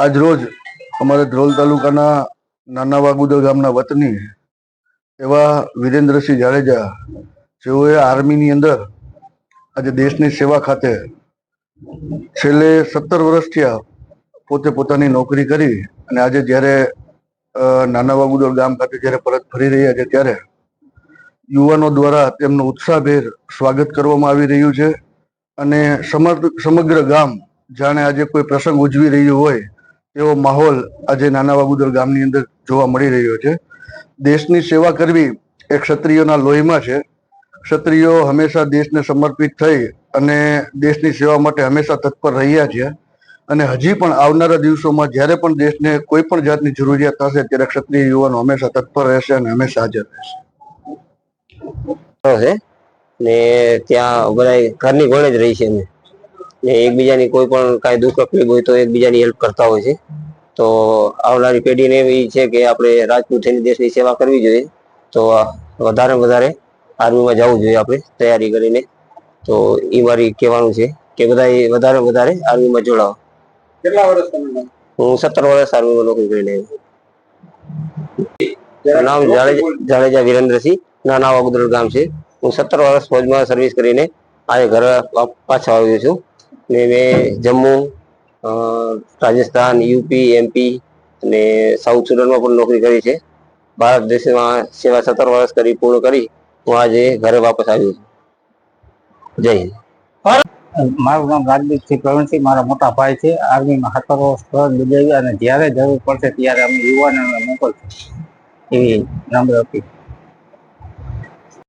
આજ રોજ અમારા ધ્રોલ તાલુકાના નાના વાગુદર ગામના વતની એવા વિરેન્દ્રસિંહ જાડેજા, જેઓએ આર્મીની અંદર આજે દેશની સેવા ખાતે છેલ્લે સત્તર વર્ષ થયા પોતે પોતાની નોકરી કરી અને આજે જ્યારે નાના વાગુદર ગામ ખાતે જ્યારે પરત ફરી રહ્યા છે ત્યારે યુવાનો દ્વારા તેમનું ઉત્સાહભેર સ્વાગત કરવામાં આવી રહ્યું છે અને સમગ્ર સમગ્ર ગામ જાણે આજે કોઈ પ્રસંગ ઉજવી રહ્યું હોય એવો માહોલ આજે નાના વાગુદર ગામની અંદર જોવા મળી રહ્યો છે. દેશની સેવા કરવી એ ક્ષત્રિયોના લોહીમાં છે. ક્ષત્રિયો હંમેશા દેશને સમર્પિત થઈ અને દેશની સેવા માટે હંમેશા તત્પર રહ્યા છે. અને હજી પણ આવનારા દિવસોમાં જ્યારે પણ દેશને કોઈ પણ જાતની જરૂરિયાત થશે, ત્યારે ક્ષત્રિય યુવાનો હંમેશા તત્પર રહેશે અને હંમેશા હાજર રહેશે. ને ત્યાં બધા ઘરની ગોળે જ રહી છે અમે ને એકબીજાની કોઈ પણ કાંઈ દુઃખ તકલીફ હોય તો એકબીજાની હેલ્પ કરતા હોય છે. તો આવનારી પેઢીને એવી છે કે આપણે રાજપૂત થઈને દેશની સેવા કરવી જોઈએ. તો વધારે વધારે આર્મીમાં જવું જોઈએ આપણે તૈયારી કરીને. તો એ મારી કહેવાનું છે કે બધા વધારે વધારે આર્મીમાં જોડાવો કેટલા વર્ષ તમે હું સત્તર વર્ષ આર્મીમાં નોકરી કરીને આવ્યો. નામ જાડેજા વિરેન્દ્રસિંહ નાના વાગુદર ગામ છે. હું સત્તર વર્ષ ફોજમાં સર્વિસ કરીને આજે ઘરે પાછો આવ્યો છું. ને મેં જમ્મુ રાજસ્થાન, યુપી, એમપી અને સાઉથ સુડનમાં પણ નોકરી કરી છે. ભારત દેશમાં સેવા સત્તર વર્ષ કરી, પૂર્ણ કરી, હું આજે ઘરે વાપસ આવ્યો છું. જય હિન્દ. મારું નામ રાજદીપસિંહ પ્રવીણસિંહ, મારા મોટા ભાઈ છે. આર્મીમાં સત્તર સ્થળ બજાવી અને જ્યારે જરૂર પડશે ત્યારે અમે યુવાનોને મોકલશું. એવી નમ્ર અપીલ.